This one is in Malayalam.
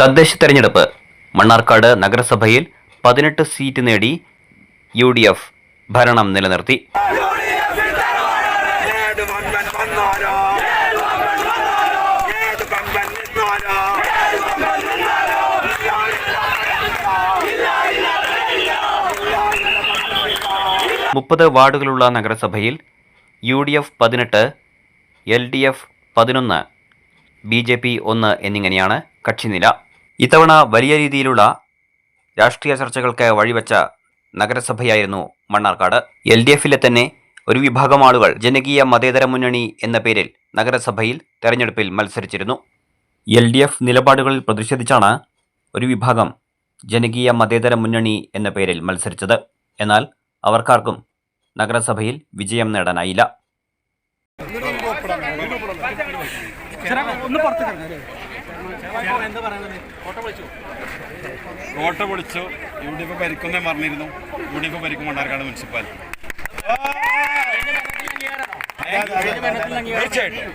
തദ്ദേശ തെരഞ്ഞെടുപ്പ്. മണ്ണാർക്കാട് നഗരസഭയിൽ പതിനെട്ട് സീറ്റ് നേടി യു ഡി എഫ് ഭരണം നിലനിർത്തി. മുപ്പത് വാർഡുകളുള്ള നഗരസഭയിൽ യു ഡി എഫ് പതിനെട്ട് എൽ ഡി എഫ് പതിനൊന്ന് ബി ജെ പി ഒന്ന് എന്നിങ്ങനെയാണ് കക്ഷിനില. ഇത്തവണ വലിയ രീതിയിലുള്ള രാഷ്ട്രീയ ചർച്ചകൾക്ക് വഴിവെച്ച നഗരസഭയായിരുന്നു മണ്ണാർക്കാട്. എൽ ഡി എഫിലെ തന്നെ ഒരു വിഭാഗം ആളുകൾ ജനകീയ മതേതര മുന്നണി എന്ന പേരിൽ നഗരസഭയിൽ തെരഞ്ഞെടുപ്പിൽ മത്സരിച്ചിരുന്നു. എൽ ഡി എഫ് നിലപാടുകളിൽ പ്രതിഷേധിച്ചാണ് ഒരു വിഭാഗം ജനകീയ മതേതര മുന്നണി എന്ന പേരിൽ മത്സരിച്ചത്. എന്നാൽ അവർക്കാർക്കും നഗരസഭയിൽ വിജയം നേടാനായില്ല. കോട്ട പൊളിച്ചു. യു ഡി എഫ് ഭരിക്കുന്നേ പറഞ്ഞിരുന്നു. യു ഡി എഫ് ഭരിക്കും മണ്ണാർക്കാട് മുനിസിപ്പാലിറ്റി. തീർച്ചയായിട്ടും.